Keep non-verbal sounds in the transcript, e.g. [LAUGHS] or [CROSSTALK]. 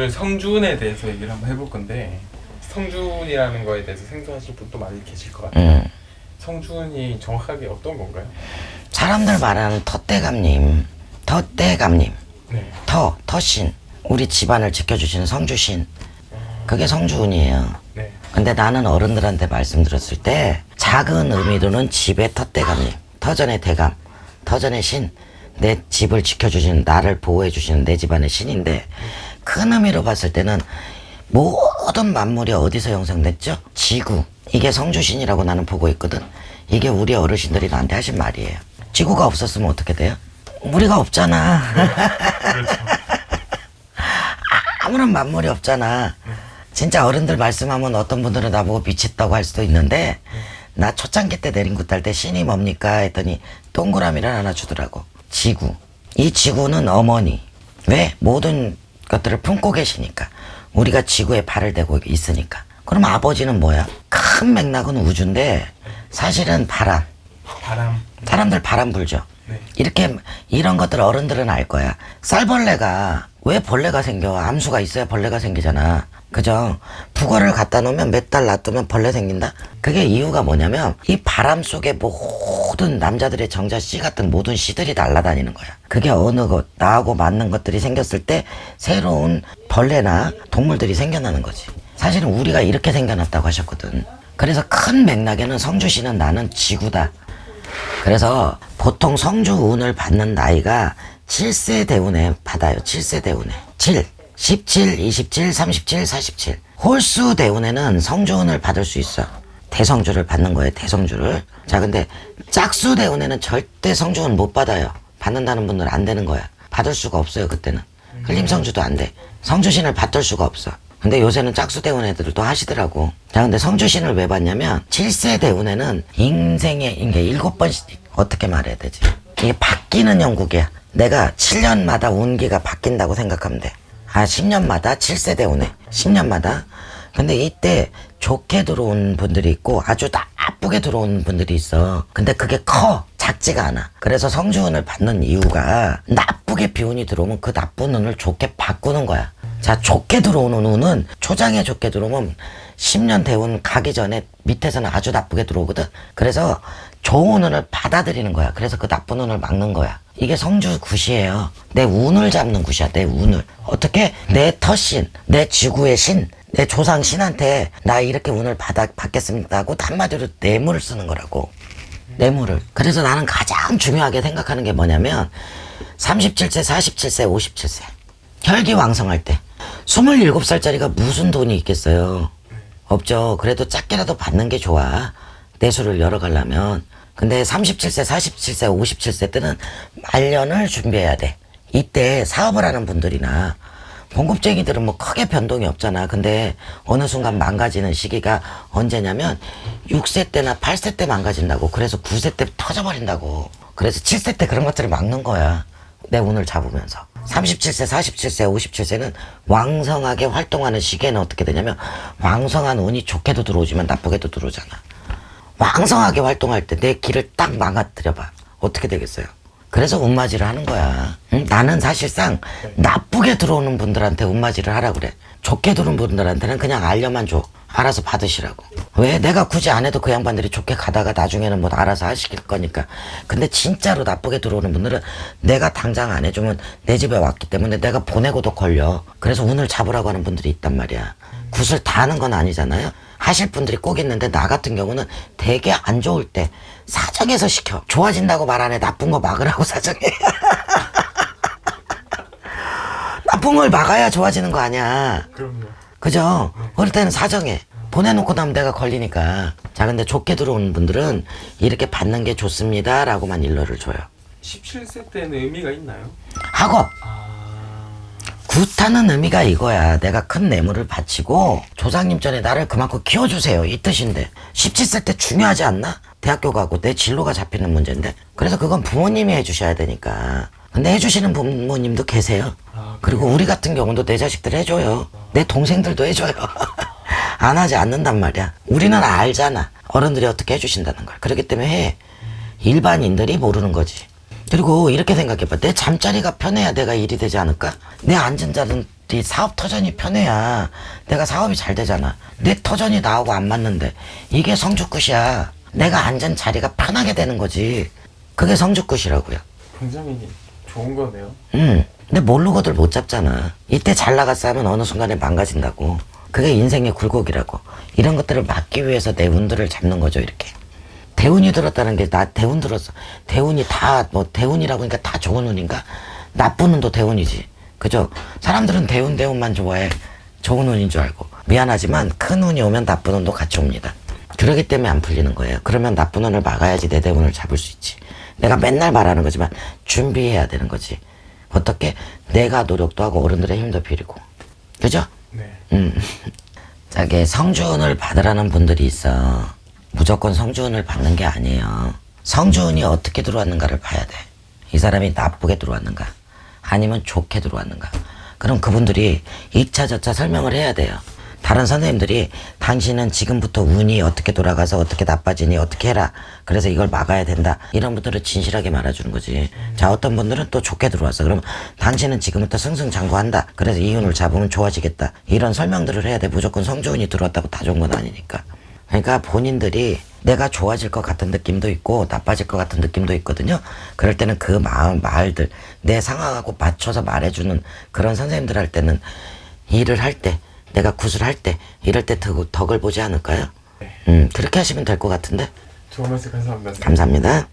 오늘 성준에 대해서 얘기를 한번 해볼 건데 성준이라는 거에 대해서 생소하실 분도 많이 계실 것 같아요. 음. 성준이 정확하게 어떤 건가요? 사람들 말하는 텃대감님, 텃대감님, 네. 터, 터신, 우리 집안을 지켜주시는 성주신, 그게 성주운이에요. 네. 근데 나는 어른들한테 말씀드렸을 때 작은 의미로는 집의 텃대감님, 터전의 대감, 터전의 신, 내 집을 지켜주시는 나를 보호해주시는 내 집안의 신인데 큰 의미로 봤을 때는 모든 만물이 어디서 형성됐죠? 지구. 이게 성주신이라고 나는 보고 있거든. 이게 우리 어르신들이 나한테 하신 말이에요. 지구가 없었으면 어떻게 돼요? 우리가 없잖아. 아무런 만물이 없잖아. 진짜 어른들 말씀하면 어떤 분들은 나보고 미쳤다고 할 수도 있는데 나 초창기 때 내린 굿달 때 신이 뭡니까 했더니 동그라미를 하나 주더라고. 지구. 이 지구는 어머니. 왜? 모든 것들을 품고 계시니까. 우리가 지구에 발을 대고 있으니까. 그럼 아버지는 뭐야? 큰 맥락은 우주인데 사실은 바람. 바람. 사람들 바람 불죠. 네. 이렇게 이런 것들 어른들은 알 거야. 쌀벌레가 왜 벌레가 생겨? 암수가 있어야 벌레가 생기잖아. 그죠? 북어를 갖다 놓으면 몇 달 놔두면 벌레 생긴다? 그게 이유가 뭐냐면 이 바람 속에 모든 남자들의 정자 씨 같은 모든 씨들이 날아다니는 거야. 그게 어느 것, 나하고 맞는 것들이 생겼을 때 새로운 벌레나 동물들이 생겨나는 거지. 사실은 우리가 이렇게 생겨났다고 하셨거든. 그래서 큰 맥락에는 성주 씨는 나는 지구다. 그래서 보통 성주 운을 받는 나이가 7세 대운에 받아요. 7세 대운에. 7, 17, 27, 37, 47. 홀수 대운에는 성주 운을 받을 수 있어. 대성주를 받는 거예요. 대성주를. 자, 근데 짝수 대운에는 절대 성주 운못 받아요. 받는다는 분들은 안 되는 거야. 받을 수가 없어요. 그때는. 흘림성주도 안 돼. 성주신을 받을 수가 없어. 근데 요새는 짝수 대운 애들도 하시더라고. 자, 근데 성주신을 왜 받냐면, 7세 대운에는 인생에, 이게 일곱 번씩, 어떻게 말해야 되지? 이게 바뀌는 영국이야. 내가 7년마다 운기가 바뀐다고 생각하면 돼. 아, 10년마다 7세 대운에. 10년마다. 근데 이때 좋게 들어온 분들이 있고 아주 나쁘게 들어온 분들이 있어. 근데 그게 커. 작지가 않아. 그래서 성주운을 받는 이유가 나쁘게 비운이 들어오면 그 나쁜 운을 좋게 바꾸는 거야. 자, 좋게 들어오는 운은 초장에 좋게 들어오면 10년 대운 가기 전에 밑에서는 아주 나쁘게 들어오거든. 그래서 좋은 운을 받아들이는 거야. 그래서 그 나쁜 운을 막는 거야. 이게 성주 굿이에요. 내 운을 잡는 굿이야. 내 운을. 어떻게? 내 터신, 내 지구의 신, 내 조상 신한테 나 이렇게 운을 받아, 받겠습니다 하고 한마디로 뇌물을 쓰는 거라고. 뇌물을. 그래서 나는 가장 중요하게 생각하는 게 뭐냐면 37세, 47세, 57세. 혈기 왕성할 때. 27살짜리가 무슨 돈이 있겠어요. 없죠. 그래도 작게라도 받는 게 좋아. 내수를 열어가려면. 근데 37세, 47세, 57세 때는 말년을 준비해야 돼. 이때 사업을 하는 분들이나 봉급쟁이들은 뭐 크게 변동이 없잖아. 근데 어느 순간 망가지는 시기가 언제냐면 6세 때나 8세 때 망가진다고. 그래서 9세 때 터져버린다고. 그래서 7세 때 그런 것들을 막는 거야. 내 운을 잡으면서. 37세, 47세, 57세는 왕성하게 활동하는 시기에는 어떻게 되냐면 왕성한 운이 좋게도 들어오지만 나쁘게도 들어오잖아. 왕성하게 활동할 때 내 길을 딱 망가뜨려봐. 어떻게 되겠어요? 그래서 운맞이를 하는 거야. 응? 나는 사실상 나쁘게 들어오는 분들한테 운맞이를 하라 그래. 좋게 들어오는 분들한테는 그냥 알려만 줘. 알아서 받으시라고. 왜? 내가 굳이 안 해도 그 양반들이 좋게 가다가 나중에는 뭐 알아서 하실 거니까. 근데 진짜로 나쁘게 들어오는 분들은 내가 당장 안 해주면 내 집에 왔기 때문에 내가 보내고도 걸려. 그래서 운을 잡으라고 하는 분들이 있단 말이야. 굿을 다 하는 건 아니잖아요. 하실 분들이 꼭 있는데 나 같은 경우는 되게 안 좋을 때 사정해서 시켜. 좋아진다고 말 안 해. 나쁜 거 막으라고 [LAUGHS] 사정해. 나쁜 걸 막아야 좋아지는 거 아니야. 그럼요. 그죠? 어릴 때는 사정해. 보내놓고 나면 내가 걸리니까. 자, 근데 좋게 들어오는 분들은 이렇게 받는 게 좋습니다. 라고만 일러를 줘요. 17세 때는 의미가 있나요? 학업! 아. 굿하는 의미가 이거야. 내가 큰 뇌물을 바치고 조상님 전에 나를 그만큼 키워주세요. 이 뜻인데. 17세 때 중요하지 않나? 대학교 가고 내 진로가 잡히는 문제인데. 그래서 그건 부모님이 해주셔야 되니까. 근데 해주시는 부모님도 계세요. 아, 그리고 우리 같은 경우도 내 자식들 해줘요. 내 동생들도 해줘요. [LAUGHS] 안 하지 않는단 말이야. 우리는 알잖아. 어른들이 어떻게 해주신다는 걸. 그렇기 때문에 해. 일반인들이 모르는 거지. 그리고 이렇게 생각해봐. 내 잠자리가 편해야 내가 일이 되지 않을까? 내 앉은 자리는 이 사업 터전이 편해야 내가 사업이 잘 되잖아. 내 터전이 나하고 안 맞는데 이게 성주 끝이야. 내가 앉은 자리가 편하게 되는 거지. 그게 성주 끝이라고요. 굉장히 좋은 거네요. 응. 근데 모르고들 못 잡잖아. 이때 잘 나갔어 하면 어느 순간에 망가진다고. 그게 인생의 굴곡이라고. 이런 것들을 막기 위해서 내 운들을 잡는 거죠, 이렇게. 대운이 들었다는 게 나 대운 들었어. 대운이 다 뭐 대운이라고 하니까 다 좋은 운인가? 나쁜 운도 대운이지. 그죠? 사람들은 대운 대운만 좋아해. 좋은 운인 줄 알고. 미안하지만 큰 운이 오면 나쁜 운도 같이 옵니다. 그러기 때문에 안 풀리는 거예요. 그러면 나쁜 운을 막아야지 내 대운을 잡을 수 있지. 내가 맨날 말하는 거지만 준비해야 되는 거지. 어떻게? 내가 노력도 하고 어른들의 힘도 빌리고. 그죠? 네. 음. [LAUGHS] 자기 성주운을 받으라는 분들이 있어. 무조건 성주운을 받는 게 아니에요. 성주운이 어떻게 들어왔는가를 봐야 돼. 이 사람이 나쁘게 들어왔는가? 아니면 좋게 들어왔는가? 그럼 그분들이 2차, 저차 설명을 해야 돼요. 다른 선생님들이 당신은 지금부터 운이 어떻게 돌아가서 어떻게 나빠지니 어떻게 해라. 그래서 이걸 막아야 된다. 이런 분들은 진실하게 말해주는 거지. 자, 어떤 분들은 또 좋게 들어왔어. 그러면 당신은 지금부터 승승장구한다. 그래서 이 운을 잡으면 좋아지겠다. 이런 설명들을 해야 돼. 무조건 성조운이 들어왔다고 다 좋은 건 아니니까. 그러니까 본인들이 내가 좋아질 것 같은 느낌도 있고 나빠질 것 같은 느낌도 있거든요. 그럴 때는 그 마음, 말들, 내 상황하고 맞춰서 말해주는 그런 선생님들 할 때는 일을 할 때, 내가 구슬할 때, 이럴 때 덕, 덕을 보지 않을까요? 음, 그렇게 하시면 될 것 같은데. 좋은 말씀 감사합니다. 감사합니다.